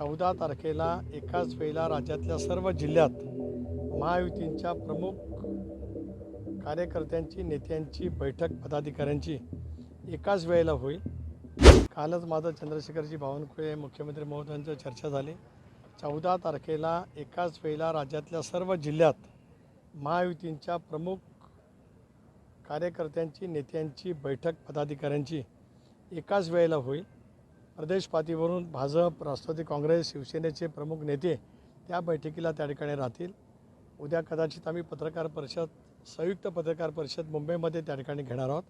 चौदा तारखेला एकाच वेळेला राज्यातल्या सर्व जिल्ह्यात महायुतींच्या प्रमुख कार्यकर्त्यांची नेत्यांची बैठक पदाधिकाऱ्यांची एकाच वेळेला होईल. कालच माझं चंद्रशेखरजी बावनकुळे मुख्यमंत्री महोदयांचं चर्चा झाली. चौदा तारखेला एकाच वेळेला राज्यातल्या सर्व जिल्ह्यात महायुतींच्या प्रमुख कार्यकर्त्यांची नेत्यांची बैठक पदाधिकाऱ्यांची एकाच वेळेला होईल. प्रदेश पातळीवरून भाजप राष्ट्रवादी काँग्रेस शिवसेनेचे प्रमुख नेते त्या बैठकीला त्या ठिकाणी राहतील. उद्या कदाचित आम्ही पत्रकार परिषद संयुक्त पत्रकार परिषद मुंबईमध्ये त्या ठिकाणी घेणार आहोत.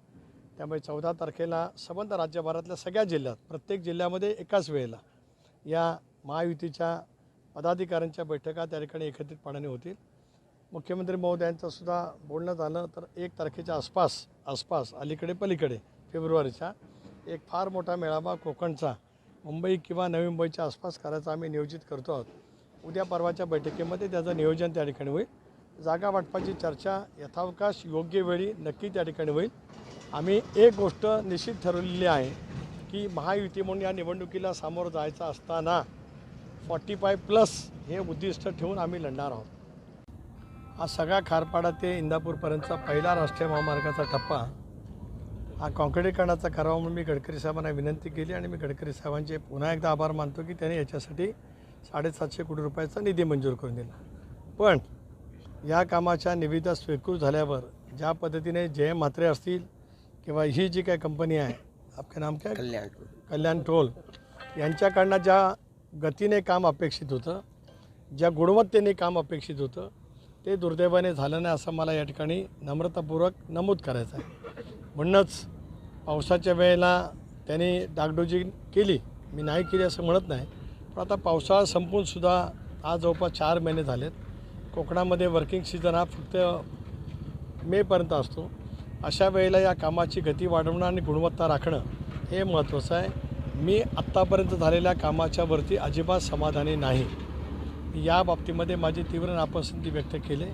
त्यामुळे चौदा तारखेला संबंध राज्यभरातल्या सगळ्या जिल्ह्यात प्रत्येक जिल्ह्यामध्ये एकाच वेळेला या महायुतीच्या पदाधिकाऱ्यांच्या बैठका त्या ठिकाणी एकत्रितपणाने होतील. मुख्यमंत्री महोदयांचंसुद्धा बोलणं झालं तर एक तारखेच्या आसपास आसपास अलीकडे पलीकडे फेब्रुवारीच्या एक फार मोठा मेळावा कोकणचा मुंबई किंवा नवी मुंबईच्या आसपास करायचा आम्ही नियोजित करतो आहोत. उद्या परवाच्या बैठकीमध्ये त्याचं नियोजन त्या ठिकाणी होईल. जागा वाटपाची चर्चा यथावकाश योग्य वेळी नक्की त्या ठिकाणी होईल. आम्ही एक गोष्ट निश्चित ठरवलेली आहे की महायुती म्हणून या निवडणुकीला सामोरं जायचं असताना फॉर्टी फाय प्लस हे उद्दिष्ट ठेवून आम्ही लढणार आहोत. हा सगळा खारपाडा ते इंदापूरपर्यंतचा पहिला राष्ट्रीय महामार्गाचा टप्पा. हा काँक्रिटीकरणाचा करावा म्हणून मी गडकरी साहेबांना विनंती केली आणि मी गडकरी साहेबांचे पुन्हा एकदा आभार मानतो की त्यांनी याच्यासाठी साडेसातशे कोटी रुपयाचा निधी मंजूर करून दिला. पण या कामाच्या निविदा स्वीकृत झाल्यावर ज्या पद्धतीने जय म्हात्रे असतील किंवा ही जी काय कंपनी आहे आपके नाम काय? कल्याण कल्याण टोल. यांच्याकडनं ज्या गतीने काम अपेक्षित होतं ज्या गुणवत्तेने काम अपेक्षित होतं ते दुर्दैवाने झालं नाही असं मला या ठिकाणी नम्रतापूर्वक नमूद करायचं आहे. म्हणूनच पावसाच्या वेळेला त्यांनी डागडोजी केली. मी नाही केली असं म्हणत नाही. पण आता पावसाळा संपूनसुद्धा आज जवळपास चार महिने झालेत. कोकणामध्ये वर्किंग सीझन हा फक्त मेपर्यंत असतो. अशा वेळेला या कामाची गती वाढवणं आणि गुणवत्ता राखणं हे महत्त्वाचं आहे. मी आत्तापर्यंत झालेल्या कामाच्या वरती अजिबात समाधानी नाही. या बाबतीमध्ये माझी तीव्र नापसंती व्यक्त केली.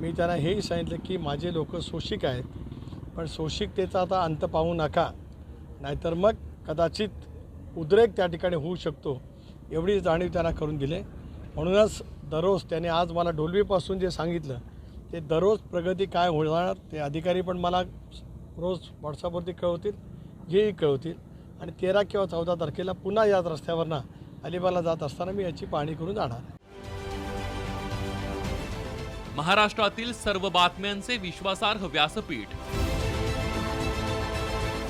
मी त्यांना हेही सांगितलं की माझे लोक सोशिक आहेत. पण सोशिकतेचा आता अंत पाहू नका. नाहीतर मग कदाचित उद्रेक त्या ठिकाणी होऊ शकतो. एवढी जाणीव त्यांना करून दिले. म्हणूनच दररोज त्याने आज मला डोलवीपासून जे सांगितलं ते दररोज प्रगती काय होणार ते अधिकारी पण मला रोज व्हॉट्सअपवरती कळवतील जेही कळवतील. आणि तेरा किंवा चौदा तारखेला पुन्हा याच रस्त्यावरनं अलिबागला जात असताना मी याची पाहणी करून जाणार महाराष्ट्रातील सर्व बातम्यांचे विश्वासार्ह व्यासपीठ